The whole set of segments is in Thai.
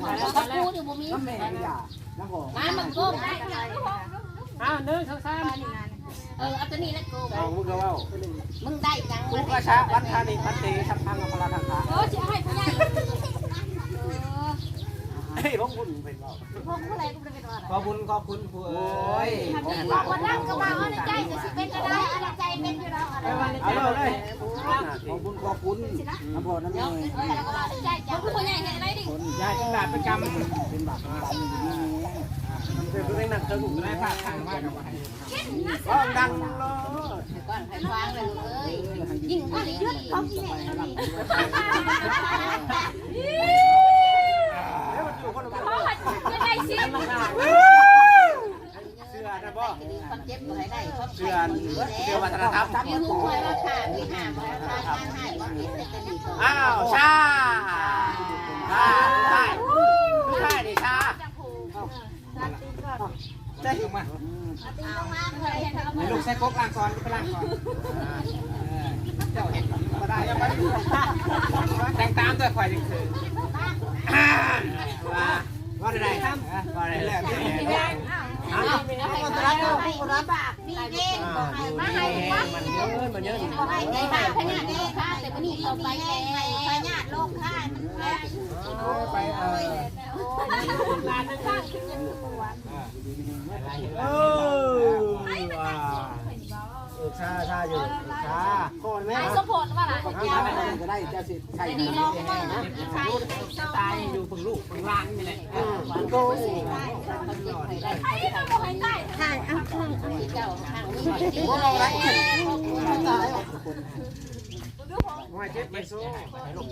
เขาพูดอยู่บ่มีน้ำแม่อย่าน้ำหอมร้านมันโกงได้อ้าวหนึ่งสองสามเออเอาตัวนี้แล้วโกงเอามึงก็ว่ามึงได้จังกูกระชาวัดธานีพันเตชับพังกับพลาทังคาเออจะให้ผู้ใหญ่ เฮ้ร้องบุญเป็นว่าพวกผู้ใดก็เป็นว่าขอบคุณขอบคุณผู้โอ้เอ้ยยถ้ามีคนนั่งก็ว่าในใจจะสิเป็นก็ได้อะไรใจเป็นอยู่แล้วอะไรเอาเลยขอบคุณขอบคุณน้ำพอน้ำแม่เออแล้วก็ว่าในใหญ่เห็นอะไรดิคนยายบาปประจำเป็นบาปป็นกรรมอยู่นี่เป็นเรื่องหนักเธอถูกได้ภาคทางมากกับว่าร้องดังเลยก่อนให้ฟังเลยเอ้ยยิ่งว่ายึดเขาที่ไหล้วมันอยู่คนละ เขาหัดยังไงสิ เสื้อนะบ่ความเจ็บก็ให้ได้ควาเสื้อเสื้อวัฒนธรรมมีหูคอยราคามีหาคอยราคาห้าให้ว่ามีแต่ดีก็อ้าวชาชาใช่ใช่ดิชาใจลงมาตีลงมาเลยเห็นเขาให้ลูกใส่กบล้างก่อนไปล้างก่อนเจ้าเห็นก็ได้ยังไงแต่งตามด้วยข่อยยังคือว่า ว่าอะไรว่าอะไรแล้วอ้าวรับให้รับบากมีเองมาให้มามันเยอะมันเยอะก็ให้ได้ค่ะขนาดนี้ค่ะแต่วันนี้เราไปแก่ไปญาติโลกค่ะไปเออลานข้างขึ้นยังปวดเออว่าเออชาชาอยู่ชาก่อนไหม ไอ้สมพลว่าล่ะยาวก็ได้จะสิใส่แต่นี่ลองบ้างนะใช่ตายอยู่พึ่งลูกพึ่งล้างนี่แหละโก้ไอ้เราบอกให้ได้ใช่เอาข้างเจ้าข้างนี้ว่าเราไรตายว่าเจ็บไปสู้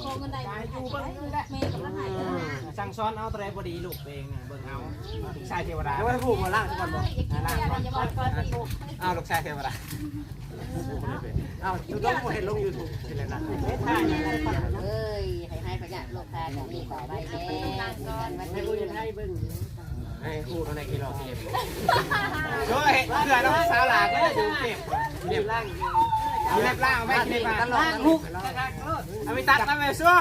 โคงกันได้อยู่บ้างเมย์กับละหายสั่งซ้อนเอาตะไรบดีลูกเองเบิ่งเอาลูกชายเทวดาแล้วให้ผู้มาล่างก่อนบ่อย่ากินอะไรอย่าบอกก่อนสิลูกเอาลูกชายเทวดา อ้าวดูต้องเห็นลงยูทูบเป็นไรนะเอ้ยให้ให้ประหยัดโลกาจะมีต่อไปแล้วกันวันให้นี้ผู้ยังให้เบิ้งให้คู่ตอนไหนกินหรอกเก็บช่วยเพื่อนน้องสาวหลานก็ได้ดูเก็บเก็บล่างเอาเล็บล่างไม่เก็บล่างลูกเอาไปตัดมาไหมซัว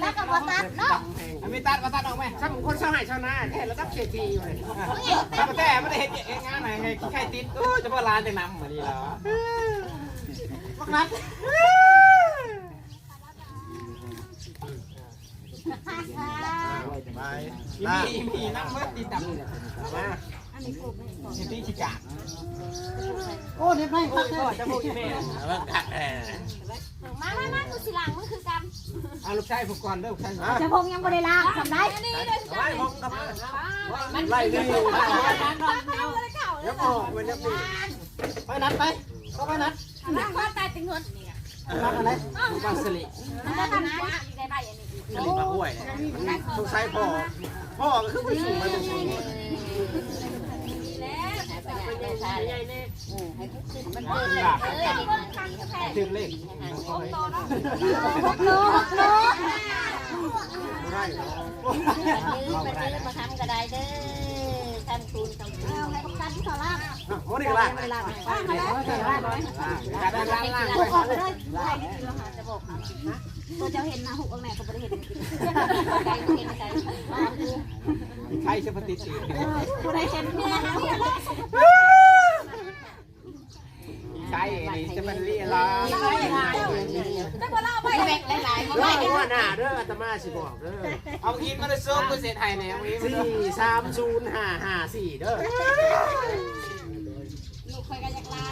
แล้วก็บอตัดเนาะเอาไปตัดมาตัดออกไหมช่างคนชางให้ชาวนาแท้ระดับเศรษฐีอยู่เลยถ้าแต่ไม่ได้เห็นงานไหนไงใครติดจะพอร้านจะนำเหมือนนี้แล้วพักนัดไปมีมีนั่งเมื่อตีตับมา ตีชิกาโอ้เด็ดไม่โอ้ยพ่อจะพูดแม่มามามาดูสิหลังมันคือกันเอาลูกชายผูกก่อนเด้อลูกชายจะพงยังไม่ได้ล้างทำได้นี่เลยไล่ห้องกับมันไล่นี่เอาเลยเข่าเลยัยบออกมันยับปีไปนัดไปก็ไปนัดล้างข้อตายติงเงินนัดอะไรบ้านสิริมันจะทำว่าได้ใบอันนี้นี่มาห้วยสงสัยพ่อพ่อก็คือผู้สูงไปตรงนี้ มันเปิดเลยเออตื่นเลขหกโลหกโลได้มาซื้อมาทำก็ได้เด้อท่านคุณทำคุณให้พวกท่านที่เขาล่างโอ้นี่ก็ล่างล่างมาแล้วล่างเลยการด้านล่างล่างหุกออกเลยใครที่กินเราหาจะบอกตัวเจ้าเห็นนะหุกออกไหนก็ไม่ได้เห็นกินไก่เห็นใครจะปฏิทินผู้ใดเห็นเนี่ย ใครนี่จะเป็นเรียลาแต่ว่าเราไปแบ่งหลายๆมาเด้ไม่อว่าหน้าเด้ออาตมาสิบอกเด้อเอากินมาเลยซุปกุเศษไทยเนี่ยวันนี้สี่สามศูนย์ห้าห้าสี่เด้อลูกคอยกันยักล่า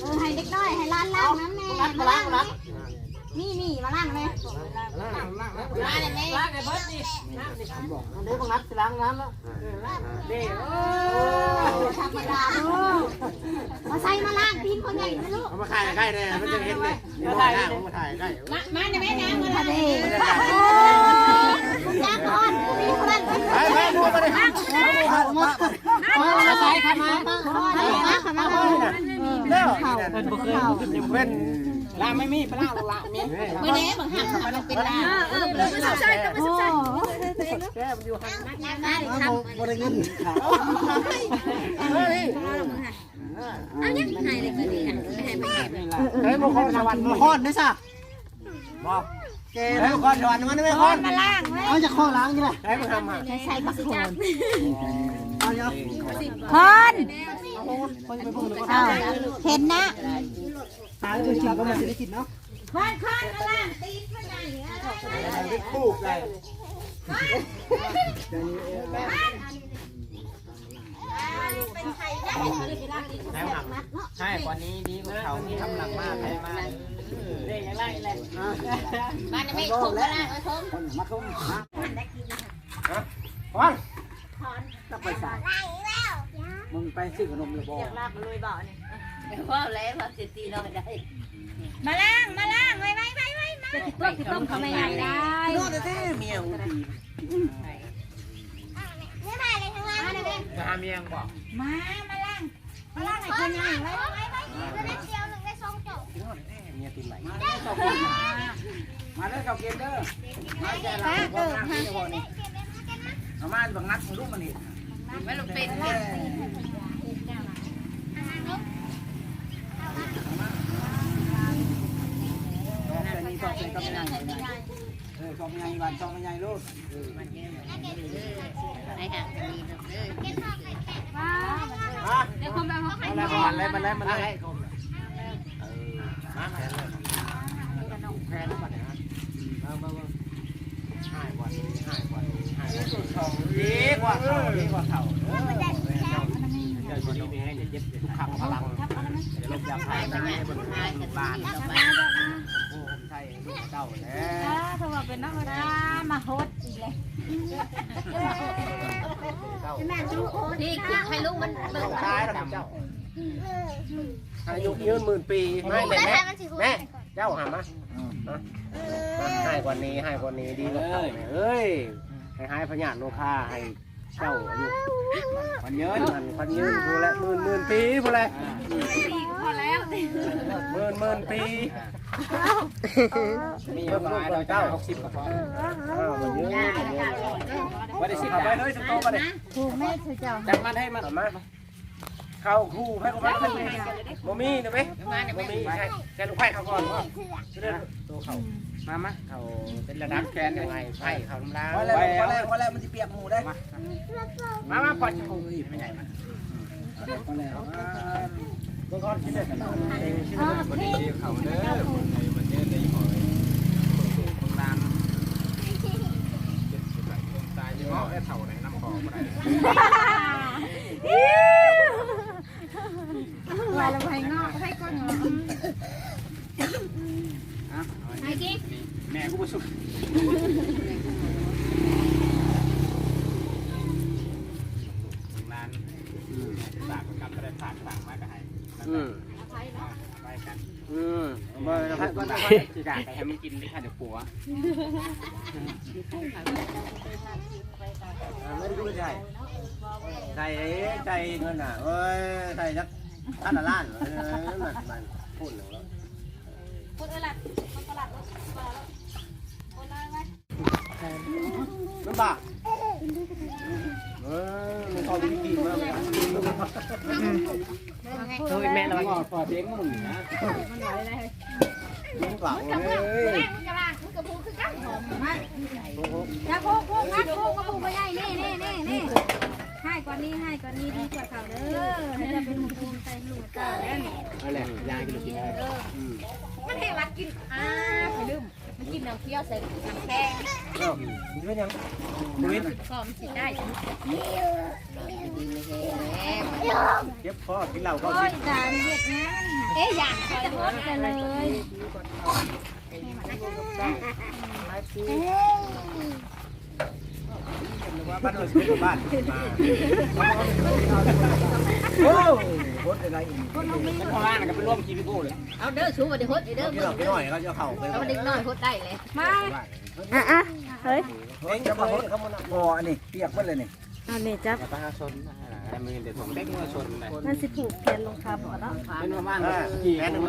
เออให้เด็กน้อยให้ล้านล่างน้ำแน่มาล่างไหม นี่นี่มาล่างไหมล่างล่างมาเลยแม่ล่างในเบิร์ดนี่เด็กของนัดล้างน้ำแล้วเด้อธรรมดาลูกมาใส่มาล่างทีมคนใหญ่นะลูกเอามาขายใกล้เลยมันจะเห็นเลยมาถ่ายได้มาถ่ายใกล้มามาในแม่น้ำมามาเลดิยโอ้จ้าก่อนมีคนนั้นไปไปดูมาเลยครับมามาใส่ขามาขามาขามา เด้อเป็นบุคคลเป็นลาไม่มีปลาล่างมีเมื่อนี้บางหักมันเป็นลาเออเป็นลาใช่ต้องเป็นใช่แก้มอยู่ห่างงานได้ทำบริเงินเอายังหายเลยก็ดีอะไม่ให้ไปเก็บเฮ้ยมงคลสวรรค์มงคลนี่ซะบอกแกให้ก่อนถอนมันไม่ก่อนมาล่างไว้เอาจะข้อล้างนี่แหละให้มันทำอะใส่บักโขน เอาเนาะคนเอาเห็นนะตายเลยกินก็มันจะได้กินเนาะคนคนมาล่างตีนมาใหญ่ได้คู่เลยเป็นไข่ได้แล้วหักใช่กว่านี้ดีกว่าเขามีทำหลังมากเลยมากเรียกยังไงเลยบ้านไม่คงก็ได้เออคงมาคุ้ม ฟังจะไปสายมึงไปซื้อขนมหรือบ่ลากมาลุยบ่อนี่ว่าแล้วว่าสิตีเราได้ มาล่างมาล่างไว้ไว้ไว้ไว้มาต้มต้มเขาไม่ใหญ่ได้นอนแท้เมียกูดีไม่มาเลยข้างล่างนะเด็กจะหาเมียงบอกมามาล่างมาล่างไหนคนใหญ่ไว้ไว้ไว้จะได้เดียวหนึ่งได้สองจบเมียตีไหลมาเด้อเก่าเกมเด้อมาใจเราบ่นักนี่บ่นี่ เอามาบังนัดลูกมันนี่ไม่ลงเป็นนี่ก็เป็นกับใหญ่เออกับใหญ่บ้านช่องใหญ่ลูกไอ้ห่างมีเด้อฮะเดี๋ยวคนแบบเขาให้มาแล้วมันแล้วมันแล้วมันแล้วมาแพ้เลยแพ้แล้วมันนะมามามาหายวันหายวันหายวันดีก ว่าเขาดีกว่าเขาเดี๋ยววันนี้มีให้เจ็บทุกครั้งพลังเดี๋ยวลบยาพายได้บนทางลานโอ้ผมใช่เต้าแล้วถ้าว่าเป็นนักดามาโฮดอีกเลยเต้าแม่ดูโฮดนี่คือให้ลูกมันเบิ่งตายแล้วเจ้าอายุยืนหมื่นปีไม่เลยแม่แม่เจ้าหามาให้กว่านี้ให้กว่านี้ดีกว่าเก่าเอ้ยให้หายพญาโลคาให้ เจ้าอายุพันยืนพันยืนพูดแล้วหมื่นหมื่นปีพูดเลยพอแล้วหมื่นหมื่นปีมีลูกลูกเจ้าหกสิบกว่าอ้าวมันยืนวันที่สิบไปเลยสิบโตมาเลยถูกแม่ถือเจ้าจับมันให้มันมาเข้าคู่ให้เขามาโมมี่นะไหมโมมี่ใช่แกลูกไผ่เขาก่อนเรื่องตัวเขา มามาเขาเป็นระดับแกนยังไงไผ่เขาล้างพอแล้วพอแล้วพอแล้วมันจะเปียกหมูได้มามาปล่อยเขาอีกไม่ใหญ่มันพอแล้วเมื่อก่อนคิดได้ขนาดอ๋อพี่เขาเด้อมันเยอะในหอยคนร้านตายยังไงเท่าไหนน้ำคอมาได้ ว่าเราให้งอกให้ก้นงอก ไอ้กิ๊ก แม่กูประสุร้านฝากกับก็ได้ฝากฝากมาก็ให้อืมไปกัน อืมมาแล้วก็ต้องไป จีด่าไปให้มันกินได้ค่ะเดี๋ยวปัวไม่รู้ใจใจใจเงินอะเอ้ยใจสักท่านละล้านเออมันมันพูดหนึ่งแล้วคนเอลัดคนตลาดรถมาแล้วคนอะไรไว้น้ำบากเออมันทอดดีดีมากเลยเฮ้ยแม่เราปอดเด้งมึง นะมึงเปล่าเลยมึงกระลางมึงกระพูคือกันหอมมาถ้าพูพูงัดพูกระพูไปใหญ่นี่นี่นี่นี่ให้กว่านี้ให้กว่านี้ดีกว่าเขาเด้อให้จะเป็นภูมิใจลูกเจ้าแล้วนี่อะไรยายกินกินได้มันให้รัดกินอ่าไปลืมมันกินน้ำเคี้ยวใส่น้ำแดงเอ้ามึงเป็นยังชีวิตก็มันสิได้เก็บคอกินเหล้าก็โอ้กิยนจานเวียดนาม เอ๊ะอย่างคอยโคตรกันเลยบ้านเราชีวิตบ้านโอ้โคตรอะไรอีกเป็นพ่อบ้านก็ไปร่วมกินพี่กูเลยเอาเด้อชูมาเดี๋ยวฮดเด้อกินเหล้าไปหน่อยเขาจะเข่าไปเด็กน้อยฮดได้เลยมาอะเฮ้ยเฮ้ยจะมาคนเขามันบ่อนนี้เปียกหมดเลยนี่เอาเนี่ยจับประชาชน มือเด็ดผมเด็กมือชนเลยมันสิผูกแขนลงคำก่อนเนาะเป็นพ่อบ้านกี่แค่หนึ่งเ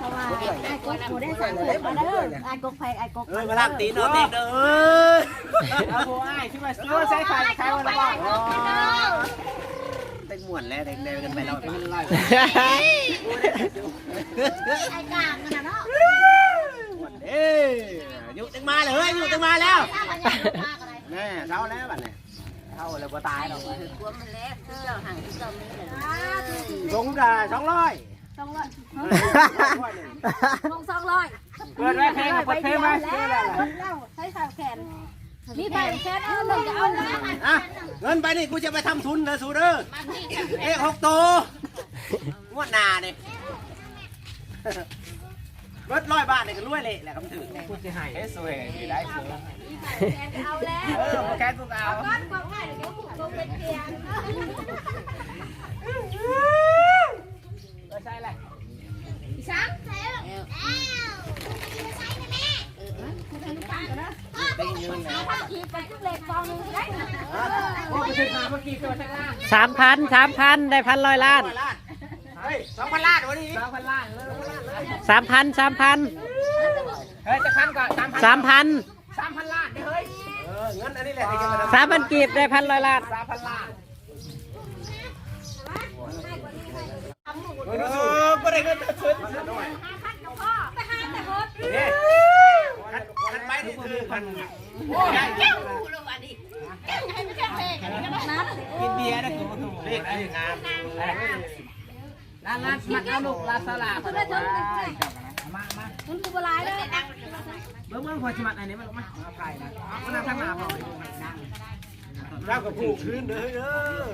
พราะว่าไอ้กกหมูได้สั่งเกิดมาเด้อไอ้กกไฟไอ้กกเอ้ยมาลากตีนเอาตีนเด้อเอาโอ้ยที่มาซื้อใช้ไข่ไข่วันละบ้างเต็งหมวนแล้วเด็กเด็กกันไปแล้วเป็นไรไอ้กลางนะเนาะหมวนเด้เอ้ยอยู่ตึงมาเลยเฮ้ยอยู่ตึงมาแล้วแม่เท่าแล้วบัดนี้ เท่าแล้วบ่ตายหรอกถือควมันแล้วคือเจ้าห่างคือเจ้านี่แหละสงกาสองร้อยสองร้อยลงสองร้อยเปิดไว้เพลงเปิดเพลงไว้แล้วแล้วใช้ข่าวแขนนี่ไปแขนเอาเลยจะเอาเลยอะเงินไปนี่กูจะไปทำทุนนะสูเด้อเอ๊ะหกตัวงวดหนาเนี่ย รถร้อยบาทเนี่ยก็รวยเละแหละคำถือกูจะให้เฮ้ยสวยได้สวยแขนเอาแล้วเออแค่กูเอาก้อนกองง่ายเดี๋ยวถูกลงเป็นเตียงใช่แหละช้างเซลได้เงินแล้วขี่ไปทุกเหล็กกองนึงได้โอ้ไปถึงมาเมื่อกี้ตัวช่างล่างสามพันสามพันได้พันร้อยล้านร้อยล้านเฮ้ยสองพันล้านวันนี้สองพันล้านเลย สามพันสามพันเฮ้ยจะพันก่อนสามพันสามพันสามพันล้านเฮ้ยเออเงินอันนี้แหละที่จะมาสามพันกีบได้พันร้อยล้านสามพันล้านเออไม่ได้เงินทุนด้วยพันกับพ่อไปหาแต่รถนี่กันไปนี่คือพันแก้วลงมาดิแก้วให้ไม่แก้วเพลงนัดกินเบียร์ได้คือมันเลขอะไรงาม ร้านร้ามันเอาลูกลาสลาคุณได้ถึงเลยมามาคุณกูบลายเลยเมื่องเมื่องพอชิมัดอันนี้มันลงมามาไผ่นะเอาน้ำทั้งน้ำพอเรากับผู้คืนเด้อเด้อ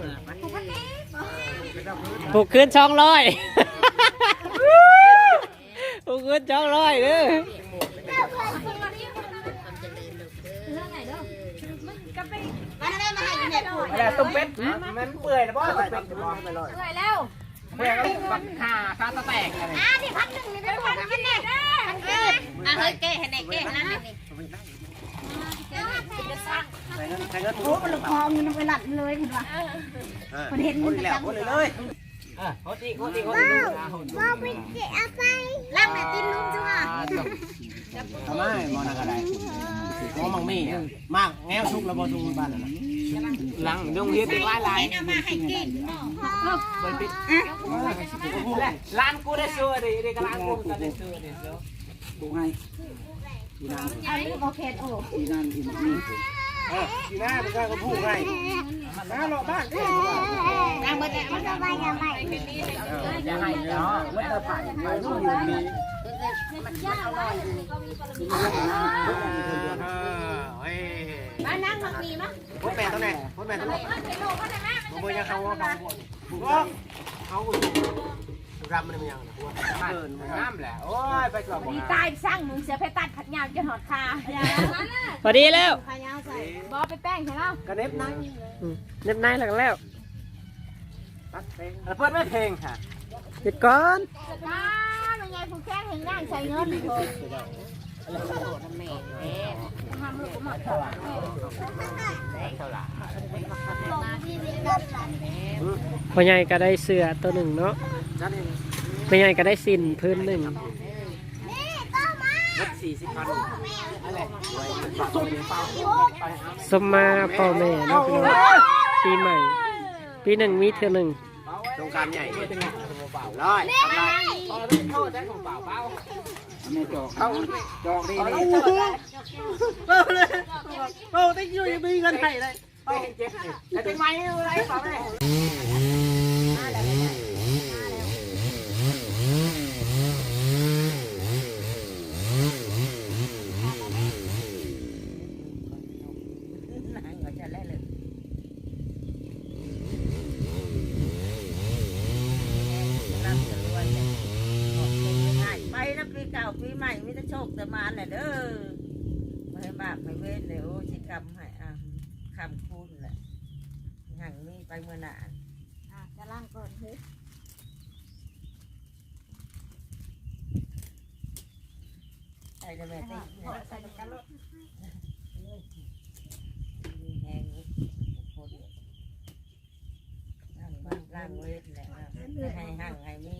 ผูกคืนช่องร้อยผูกคืนช่องร้อยเด้อเรื่องไหนมาได้มาให้เนี่ยพูดอะไรต้มเป็ดมันเปื่อยนะบ่ต้มเป็ดจะบ่ไปเลยเหนื่อยแล้ว เปื่อยก็บักข่าซาตะแตกอะไรอ่านี่พันหนึ่งนี่ได้พันกินแน่ได้พันกินอะเฮ้ยแก้ให้แน่แก้ให้นั่นนี่ใส่เงินใส่เงินโอ้มันลงคอเงินไปหลัดเลยเห็นป่ะคนเห็นมันแล้วคนเลยเลยเออโคตรโคตรโคตรว้าวไปเจ๊เอาไปล่างไหนตีนนุ่มจังอะทำไมมองอะไรมองมังมีมากแง้วชุกแล้วบ่ชุกบ้านน่ะหลังดงเฮ็ดเป็นลายลายเอามาให้กิน ร้านกูได้ซื้อดิดิร้านกูก็ได้ซื้อดิซื้อกูให้อันนี้โอเคโอ้ทีนั่นที่นี่เออที่น้าเป็นการก็พูดให้น้าหล่อบ้านเองล่างเบิดแล้วมันก็ไปยังไงจะให้เนาะเมื่อผ่านไปนู่นอยู่นี่มันยากอร่อยเฮ้ย มานั่งมักมีมั้ยพูดแปลตัวไหนพูดแปลตัวไหนผมบอกยังเขาว่าเขาพูดเขารำมันเป็นยังเกินน้ำแหละโอ้ยไปก่อนดีตายสร้างมึงเสียเพตัดขัดยาวจะหอดคาพอดีแล้วบอไปแป้งใช่ไหมกระเน็บนั่งอืมเรียบนายแล้วก็แล้วเปิดไม่เพลงค่ะหยุดก่อนน้าเป็นไงผู้แจ้งเห็นง่ายใส่เงินทำลูกหมด พ่อใหญ่ก็ได้เสื้อตัวหนึ่งเนาะนั่นเองแม่ใหญ่ก็ได้สินพื้นหนึ่งรถสี่สิบพันอะไรสมมาพ่อแม่เนาะพี่น้องปีใหม่ ปีหนึ่งมีเท่าหนึ่งโครงการใหญ่เป็นไงร้อยทำไร เขาได้ของเปล่าเล่าไม่จอกเข้าจอกดีดีเอาเลยเออได้อยู่ยังมีเงินให้เลยเจ็บแต่เป็นไม้อะไรเปล่าเลย ไปนะปีเก่าปีใหม่ไม่ต้องโชคแต่มาแหละเด้อไม่ให้บาปไม่เว้นเลยโอ้ชิกรรมให้อะคำคุณแหละหังมี ไปเมื่อหนาจะล่างก่อนเฮ้ยใส่กระแม่ติใส่กันรถแหงคนนั่งบ้านล่างเวทแหละให้ห่างให้มี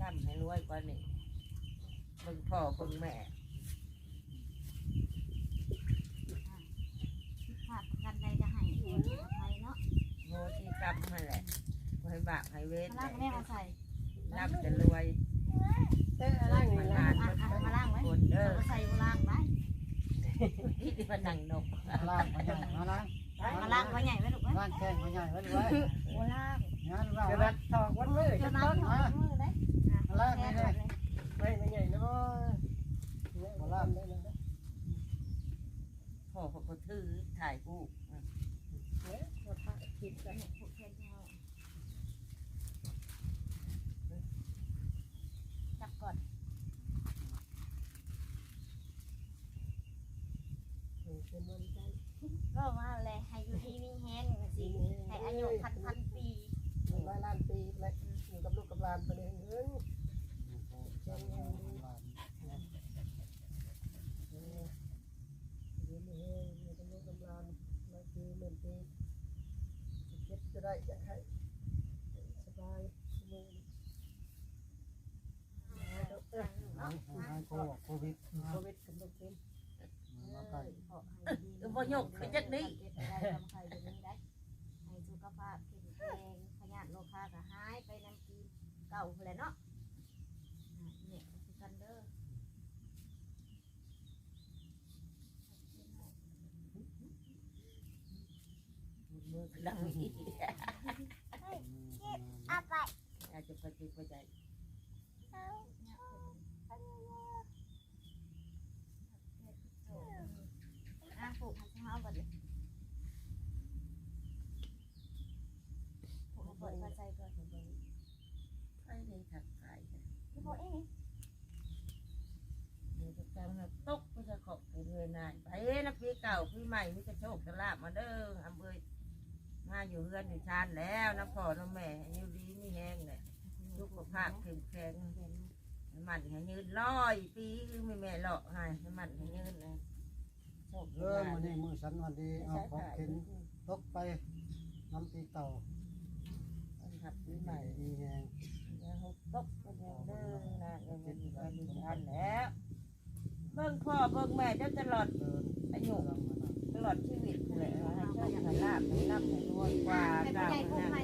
ร่ำให้รวยกว่านี้มึงพ่อมึงแม่ ขาดกันใดจะให้ไทยเนาะ โง่ที่กรรมให้แหละไม่ให้บาปให้ เว้นแหล่างละแม่มาใส่ร่ำจะรวยอะอะมาคนเด้อใส่ล่างไว้ที่มันนั่งนกล่างมาใหญ่มาล้างมาล่างไว้ใหญ่ไว้ลูกไว้ล่างแข้งมาใหญ่ไว้ไว้โอ้ล่างงานว่าเดี๋ยวนั้นทองวันมือเจ้าน้ำของมือได้ล่างไม่ได้ไม่ไม่ใหญ่เนาะมาล่างได้เลยพ่อเขาก็ถือถ่ายรูปจับก่อนก็ว่าอะไรให้อยู่ที่มีแห้งสิให้ อายุพันพันปีร้อยล้านปีเลยอยู่กับลูกกับหลานไปเลยเอ้ยอยู่นี่เองอยู่กับลูกกับหลานมาคือเหมื่นปีเก็บจะได้จะให้สบายมือโควิดโควิดกับลูกเต็มมาใกล้ก็บ่ยกไปจักนี้ให้สุขภาพแข็งแรงพ ยาก็หายไปน้ำกินเก่าเลยเนาะเนี่ยคือกันเด้อ มือลังนี้ อาไป อาจจะปฏิบัติใจ อะผูกพันเท้าก่อนเลยผูกเปิดหัวใจก่อน ไปเลยถักขาย พี่โบเอ๊ะ เดี๋ยวจะกำลังตกก็จะขอบไปเลยนายไปนะปีเก่าปีใหม่มีจะโชคจะลาบมาเด้ออำเภอมาอยู่เฮือนอยู่ชานแล้วนะพ่อนะแม่อยู่ดีมีแห้งเนี่ยสุขภาพแข็งแข็งมันให้ยืนร้อยปีคือไม่แม่หลอกให้มันให้ยืนเลยโชคเริ่มวันนี้มือสันวันดีเอาของเข็นตกไปน้ำปีเต่าหัดปีปีใหใหม่ม่มีแหงตกไปเด้อนะเงินเงินเงินชานแล้ว เบิ่งพ่อเบิ่งแม่จะตลอดอายุตลอดชีวิตเลยให้เชคให้ลาบให้ร่ำให้รวยกว่าให้ดาวใหญ่ผูกนะใหม่เลย